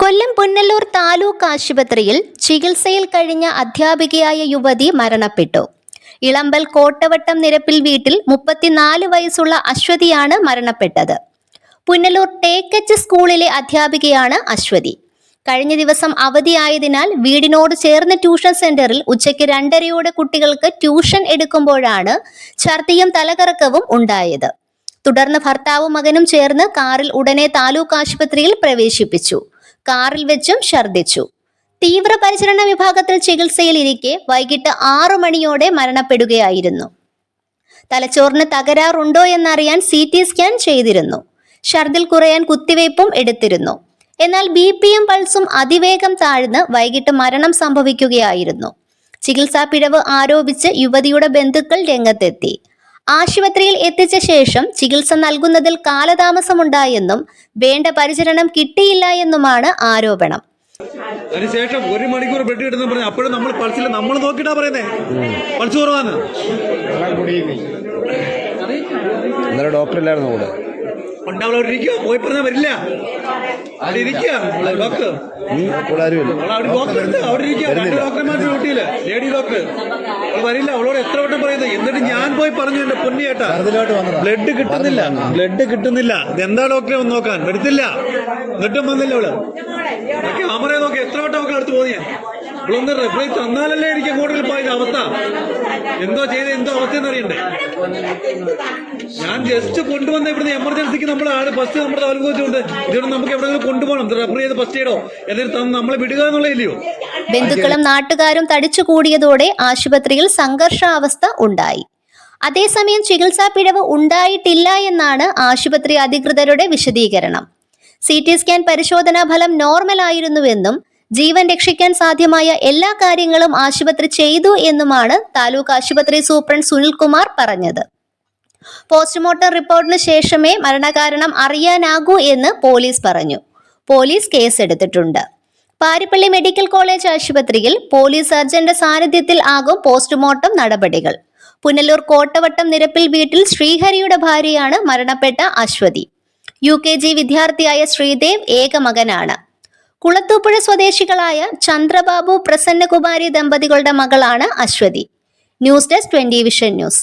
കൊല്ലം പുന്നല്ലൂർ താലൂക്ക് ആശുപത്രിയിൽ ചികിത്സയിൽ കഴിഞ്ഞ അധ്യാപികയായ യുവതി മരണപ്പെട്ടു. ഇളമ്പൽ കോട്ടവട്ടം നിരപ്പിൽ വീട്ടിൽ മുപ്പത്തിനാല് വയസ്സുള്ള അശ്വതിയാണ് മരണപ്പെട്ടത്. പുന്നലൂർ ടേക്കച്ച് സ്കൂളിലെ അധ്യാപികയാണ് അശ്വതി. കഴിഞ്ഞ ദിവസം അവധിയായതിനാൽ വീടിനോട് ചേർന്ന ട്യൂഷൻ സെന്ററിൽ ഉച്ചയ്ക്ക് രണ്ടരയോടെ കുട്ടികൾക്ക് ട്യൂഷൻ എടുക്കുമ്പോഴാണ് ഛർദിയും തലകറക്കവും ഉണ്ടായത്. തുടർന്ന് ഭർത്താവും മകനും ചേർന്ന് കാറിൽ ഉടനെ താലൂക്ക് ആശുപത്രിയിൽ പ്രവേശിപ്പിച്ചു. കാറിൽ വെച്ചും ഛർദ്ദിച്ചു. തീവ്രപരിചരണ വിഭാഗത്തിൽ ചികിത്സയിൽ ഇരിക്കെ വൈകിട്ട് ആറു മണിയോടെ മരണപ്പെടുകയായിരുന്നു. തലച്ചോറിന് തകരാറുണ്ടോ എന്നറിയാൻ സി ടി സ്കാൻ ചെയ്തിരുന്നു. ഛർദിൽ കുറയാൻ കുത്തിവയ്പും എടുത്തിരുന്നു. എന്നാൽ ബി പിയും പൾസും അതിവേഗം താഴ്ന്ന് വൈകിട്ട് മരണം സംഭവിക്കുകയായിരുന്നു. ചികിത്സാ പിഴവ് ആരോപിച്ച് യുവതിയുടെ ബന്ധുക്കൾ രംഗത്തെത്തി. ആശുപത്രിയിൽ എത്തിച്ച ശേഷം ചികിത്സ നൽകുന്നതിൽ കാലതാമസമുണ്ടായെന്നും വേണ്ട പരിചരണം കിട്ടിയില്ല എന്നുമാണ് ആരോപണം. അതിനുശേഷം ഒരു മണിക്കൂർ ബെഡ് കിട്ടുന്ന പറഞ്ഞു അപ്പോഴും നമ്മൾ പൾസിൽ നമ്മൾ നോക്കിയിട്ടാ പറയുന്നേ. പൾസ് കുറവാന്ന് ഇന്നലെ ഡോക്ടർ ഇല്ലായിരുന്നു കൂടെ. ഉണ്ടാവുള്ള അവിടെ പോയി പറഞ്ഞാൽ വരില്ല. അവിടെ ഇരിക്കുക ഡോക്ടർ അവിടെ ഡോക്ടർ അവിടെ ഇരിക്കുക രണ്ട് ഡോക്ടർമാർ ഡ്യൂട്ടിയിൽ ലേഡി ഡോക്ടർ അവൾ വരില്ല. അവളോട് എത്ര വട്ടം പറയുന്നത്? എന്നിട്ട് ഞാൻ പോയി പറഞ്ഞു എന്റെ പൊന്നി ചേട്ടാ. ബ്ലഡ് കിട്ടുന്നില്ല. ബ്ലഡ് കിട്ടുന്നില്ല. ഇതെന്താ ഡോക്ടറെ ഒന്ന് നോക്കാൻ? എടുത്തില്ല എന്നിട്ടും വന്നില്ല അവൾ. ക്യാമറ നോക്കി എത്ര വട്ടം അവൾക്ക് അടുത്ത് പോയി ഇവളൊന്ന് റെഫറി തന്നാലല്ലേ എനിക്ക് അങ്ങോട്ട് പോയത് അവസ്ഥ? എന്തോ ചെയ്ത് എന്തോ അവസ്ഥ എന്നറിയണ്ടേ ഞാൻ ജസ്റ്റ് കൊണ്ടുവന്ന ഇവിടുന്ന് എമർജൻസിക്ക് നമ്മൾ ആൾ ഫസ്റ്റ് നമ്മുടെ താലൂക്ക് വെച്ചുകൊണ്ട് ഇതിവിടെ നമുക്ക് എവിടെയെങ്കിലും കൊണ്ടുപോകണം. റെഫർ ചെയ്ത് ഫസ്റ്റ് എയ്ഡോ എന്നിട്ട് നമ്മളെ വിടുക എന്നുള്ളതില്ലയോ ബന്ധുക്കളും നാട്ടുകാരും തടിച്ചുകൂടിയതോടെ ആശുപത്രിയിൽ സംഘർഷാവസ്ഥ ഉണ്ടായി. അതേസമയം ചികിത്സാ പിഴവ് ഉണ്ടായിട്ടില്ല എന്നാണ് ആശുപത്രി അധികൃതരുടെ വിശദീകരണം. സി ടി സ്കാൻ പരിശോധനാ ഫലം നോർമൽ ആയിരുന്നുവെന്നും ജീവൻ രക്ഷിക്കാൻ സാധ്യമായ എല്ലാ കാര്യങ്ങളും ആശുപത്രി ചെയ്തു എന്നുമാണ് താലൂക്ക് ആശുപത്രി സൂപ്രണ്ട് സുനിൽകുമാർ പറഞ്ഞത്. പോസ്റ്റ്മോർട്ടം റിപ്പോർട്ടിന് ശേഷമേ മരണകാരണം അറിയാനാകൂ എന്ന് പോലീസ് പറഞ്ഞു. പോലീസ് കേസെടുത്തിട്ടുണ്ട്. പാരിപ്പള്ളി മെഡിക്കൽ കോളേജ് ആശുപത്രിയിൽ പോലീസ് സർജന്റെ സാന്നിധ്യത്തിൽ ആകും പോസ്റ്റ്മോർട്ടം നടപടികൾ. പുനലൂർ കോട്ടവട്ടം നിരപ്പിൽ വീട്ടിൽ ശ്രീഹരിയുടെ ഭാര്യയാണ് മരണപ്പെട്ട അശ്വതി. യു കെ ജി വിദ്യാർത്ഥിയായ ശ്രീദേവ് ഏക മകനാണ് കുളത്തൂപ്പുഴ സ്വദേശികളായ ചന്ദ്രബാബു പ്രസന്നകുമാരി ദമ്പതികളുടെ മകളാണ് Aswathy. News desk twenty vision news.